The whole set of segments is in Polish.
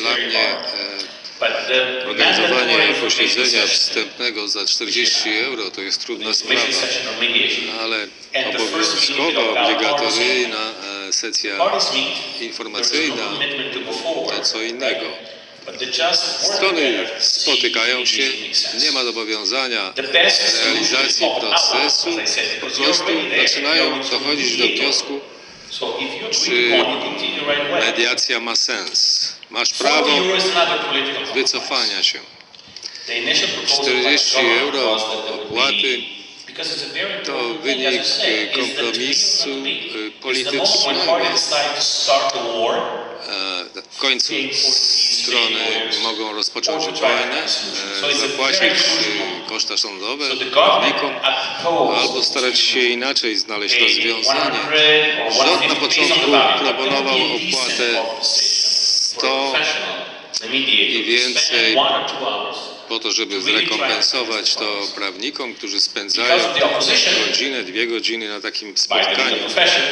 Dla mnie e, organizowanie posiedzenia wstępnego za 40 euro to jest trudna sprawa, ale obowiązkowa, without obligatoryjna e, sesja informacyjna to co innego. Strony spotykają się, nie ma zobowiązania realizacji procesu, po prostu zaczynają dochodzić do wniosku, czy mediacja ma sens. Masz 40 prawo wycofania się. The initial proposal by the 40 government euro opłaty. To wynik kompromisu when politycznego. E, W końcu strony mogą rozpocząć wojnę, e, zapłacić e, koszta sądowe prawnikom, albo starać się inaczej znaleźć rozwiązanie. 100 or Rząd na 150 based on początku proponował opłatę 100 professional, the mediator, i to więcej po to, żeby zrekompensować to prawnikom, którzy spędzają godzinę, dwie godziny na takim spotkaniu. profession.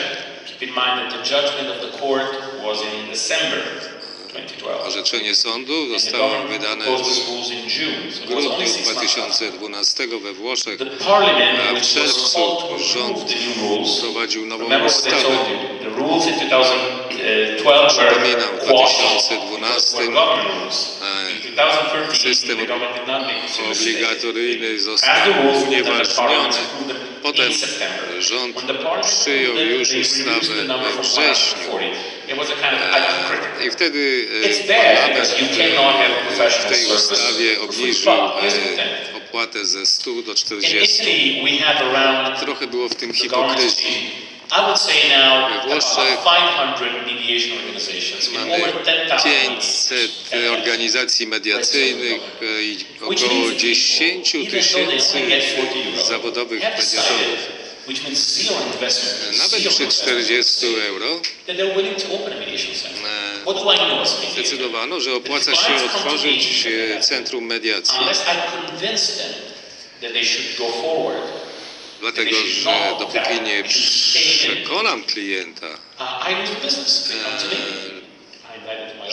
Keep in mind that the judgment of the court was in December 2012. Orzeczenie sądu zostało wydane w grudniu six months after. 2012 we Włoszech. A w czerwcu to rząd wprowadził nową ustawę. Told you, the rules in 2012 were Przypominam, w quashed 2012 because they were government rules. e, In 2013, system obligatoryjny został unieważniony. Potem rząd przyjął już ustawę we wrześniu. 140. It was a kind of hypocritical. I wtedy e, parlament e, w tej ustawie obniżył e, opłatę ze 100 do In 40. Italy, we have around Trochę było w tym hipokryzji. I would say now We about Włoszech 500 mediation organizations. in Mamy over 10,000 500 organizacji mediacyjnych e, i około 10 tysięcy zawodowych mediatorów. Investment, Nawet przy investment, 40 euro e, zdecydowano, że opłaca się otworzyć e, centrum mediacji, dlatego że dopóki nie przekonam klienta,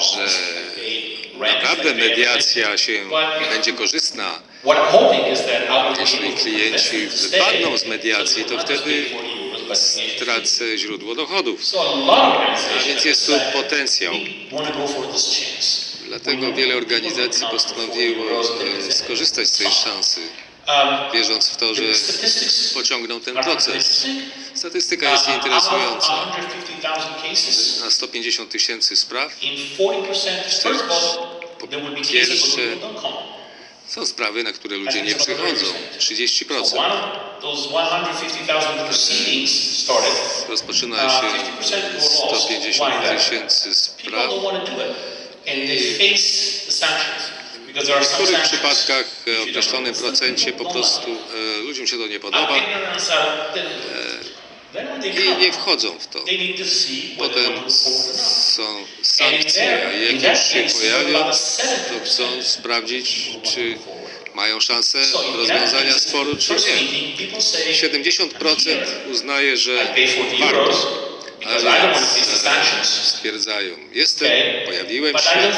że naprawdę mediacja się będzie korzystna, Jeśli klienci wypadną z mediacji, to wtedy just be 40 euros, but mediation. tracę źródło dochodów. Więc jest tu potencjał. Dlatego wiele organizacji postanowiło e, skorzystać z tej szansy, wierząc w to, że pociągną ten proces. Statystyka jest interesująca. 150,000 cases, Na 150 tysięcy spraw in 40%, first of all, there will be cases where Pierwsze- są sprawy, na które ludzie nie przychodzą. So 30%. one of those 150,000 proceedings started, Rozpoczyna się 50% were lost. 150 Why that? tysięcy spraw. W niektórych przypadkach e, w don't określonym procencie po prostu e, ludziom się to nie podoba. they i nie wchodzą w to. Potem są sankcje, a jak już się pojawią, to 7% chcą sprawdzić, czy mają szansę rozwiązania sporu, czy nie. meeting, people say, 70% uznaje, że pay 40 warto, euros potwierdzają. Jestem, pojawiłem się,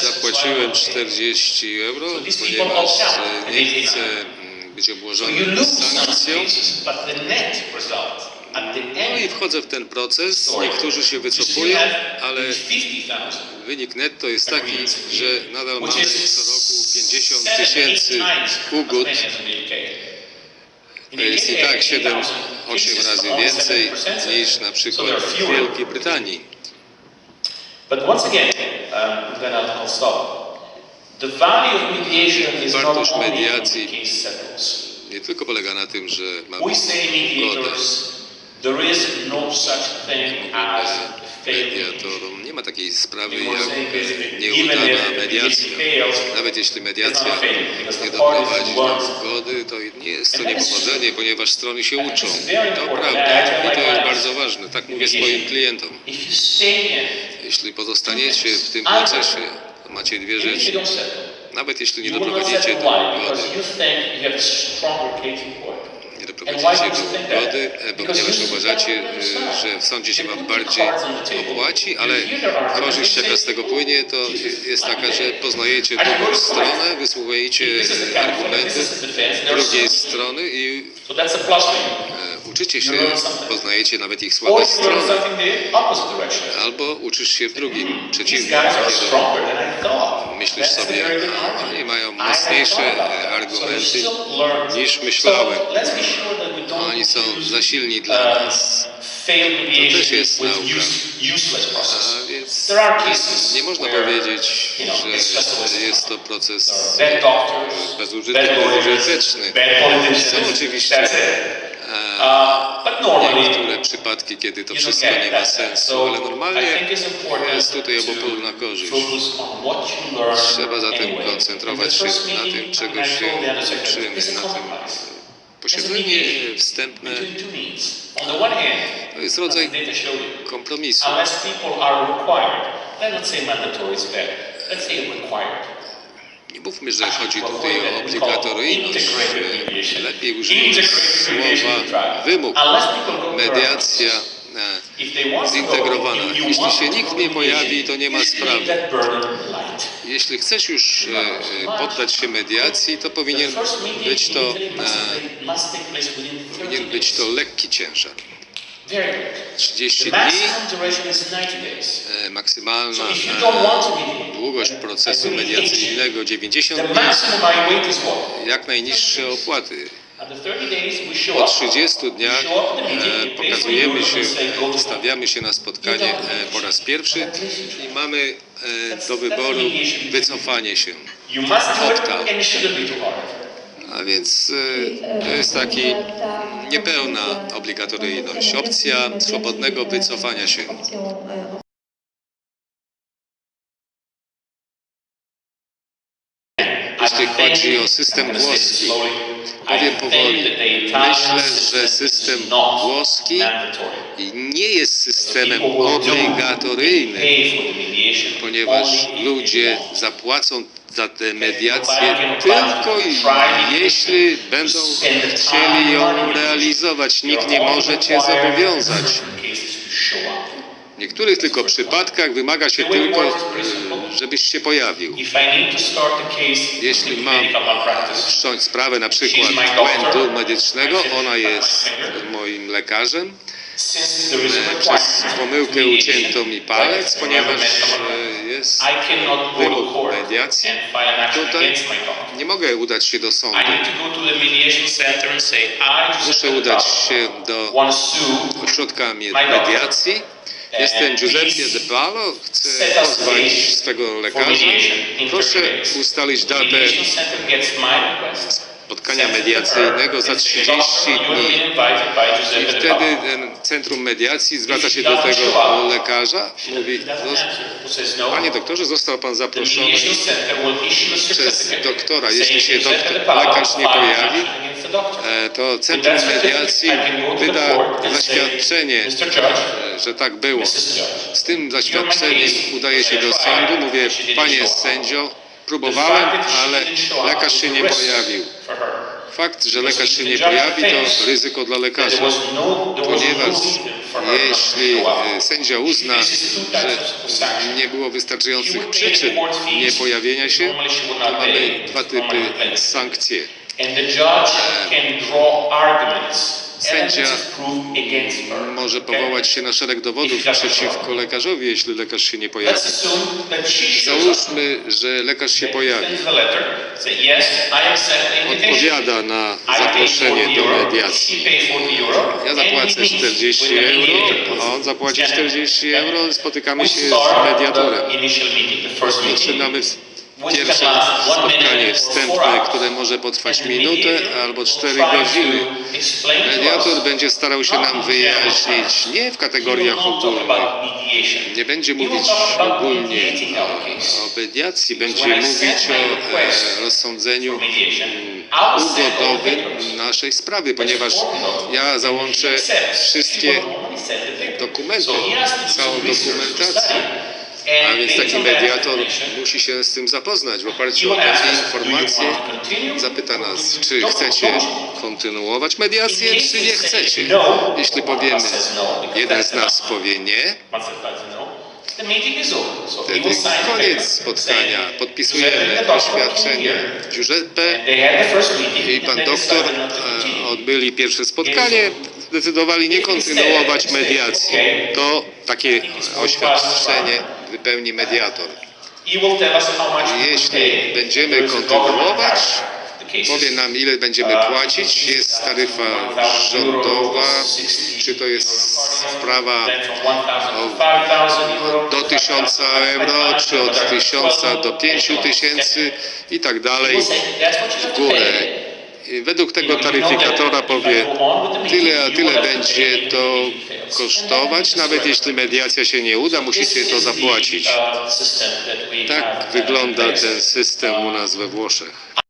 zapłaciłem 40 euro, ponieważ e, nie chcę mm, być obłożony sankcją. No i wchodzę w ten proces, niektórzy się wycofują, ale wynik netto jest taki, że nadal mamy co roku 50 tysięcy ugód. To jest i tak 7 8 razy więcej niż na przykład w Wielkiej Brytanii. Wartość mediacji nie tylko polega na tym, że mamy zgodę mediatorom. Nie ma takiej sprawy jak nieudana mediacja. Nawet jeśli mediacja nie doprowadzi do ugody, to nie jest to niepowodzenie, ponieważ strony się uczą. To prawda I to jest bardzo ważne. Tak mówię swoim klientom. Jeśli pozostaniecie w tym procesie, to macie dwie rzeczy. Nawet jeśli nie doprowadzicie do why? Nie doprowadzicie do ugody, e, ponieważ uważacie, e, że w sądzie się wam bardziej opłaci, ale korzyść jaka z tego płynie, to jest taka, że poznajecie drugą stronę, wysłuchujecie argumenty drugiej strony i e, uczycie się, poznajecie nawet ich słabe strony. Albo uczysz się w drugim, przeciwnym. Myślisz sobie, oni mają mocniejsze e, argumenty niż myślałem. Oni są za silni dla nas. To też jest nauka. A więc nie można powiedzieć, że jest to proces bezużyteczny. Są oczywiście niektóre przypadki, kiedy to wszystko nie ma sensu, ale normalnie jest tutaj obopólna korzyść. Trzeba zatem koncentrować się na tym, czego się uczymy, na tym posiedzenie wstępne. to jest rodzaj kompromisu. unless people are required, let's not say mandatory is bad, let's say required. Mówmy, że chodzi tutaj o obligatoryjność. Lepiej użyć słowa wymóg, mediacja e, zintegrowana. Jeśli się nikt nie pojawi, to nie ma sprawy. Jeśli chcesz już e, e, poddać się mediacji, to powinien być to, Italy must take- must take place within 30 powinien być to lekki ciężar. Very good. 30 The dni, maximum duration is 90 days. maksymalna Długość procesu mediacyjnego 90 the dni, jak najniższe opłaty. After 30 days, we show Po up. 30 dniach e, pokazujemy się, stawiamy się na spotkanie e, po raz pierwszy i mamy e, do wyboru wycofanie się. Hard. A więc to jest taki niepełna obligatoryjność, opcja swobodnego wycofania się. O system włoski, powiem powoli. Myślę, że system włoski nie jest systemem obligatoryjnym, ponieważ ludzie zapłacą za tę mediację tylko jeśli będą chcieli ją realizować. Nikt nie może cię zobowiązać. W niektórych tylko przypadkach wymaga się tylko, żebyś się pojawił. Jeśli mam wszcząć sprawę na przykład błędu medycznego, ona jest moim lekarzem, e, przez pomyłkę ucięto mi palec, ponieważ e, jest court mediacji. Tutaj nie mogę udać się do sądu. Muszę udać się do ośrodka mi- mediacji. Jestem Giuseppe De Paolo, chcę pozwać swego lekarza. Proszę ustalić datę spotkania mediacyjnego za 30 dni. I wtedy ten centrum mediacji zwraca się do tego lekarza, mówi, "No, panie doktorze, został pan zaproszony przez doktora. Jeśli się doktor, lekarz nie pojawi, e, to centrum mediacji wyda zaświadczenie, że tak było. Z tym zaświadczeniem udaje się do sądu, mówię, panie sędzio, próbowałem, ale lekarz się nie pojawił. Fakt, że lekarz się nie pojawi, to ryzyko dla lekarza, ponieważ jeśli e, sędzia uzna, że nie było wystarczających przyczyn niepojawienia się, to mamy dwa typy sankcji. Sędzia. Może powołać się na szereg dowodów przeciwko lekarzowi, jeśli lekarz się nie pojawi. Załóżmy, że lekarz się pojawi. Odpowiada na zaproszenie 40 do mediacji. she pays 40 euro, Ja zapłacę meet 40 with the mediator. euro, on zapłaci 40 euro, spotykamy się z mediatorem. Zaczynamy pierwsze spotkanie wstępne, które może potrwać minutę albo will 4 try to godziny. Mediator będzie starał się nam wyjaśnić nie w kategoriach ogólnych. Nie będzie mówić ogólnie o mediacji, będzie mówić o e, rozsądzeniu mm, ugodowym naszej sprawy, ponieważ ja załączę wszystkie dokumenty, całą dokumentację. A więc taki mediator musi się z tym zapoznać. W oparciu o takie informacje zapyta nas, czy chcecie kontynuować mediację, czy nie chcecie. no, Jeśli powiemy, jeden z nas powie nie, no, wtedy koniec spotkania. Podpisujemy oświadczenie Giuseppe i pan doktor e, odbyli pierwsze spotkanie, zdecydowali nie kontynuować mediacji. To takie oświadczenie wypełni mediator. Jeśli będziemy kontynuować, Powie nam, ile będziemy płacić, jest taryfa rządowa, czy to jest sprawa Then from 1,000 to 5,000 euro. do 1000 euro, czy od 1000 do 5000 i tak dalej He will say, "That's what you have w górę. Pay." I Według tego taryfikatora powie, tyle a tyle będzie to kosztować, nawet jeśli mediacja się nie uda, musicie to zapłacić. Tak wygląda ten system u nas we Włoszech.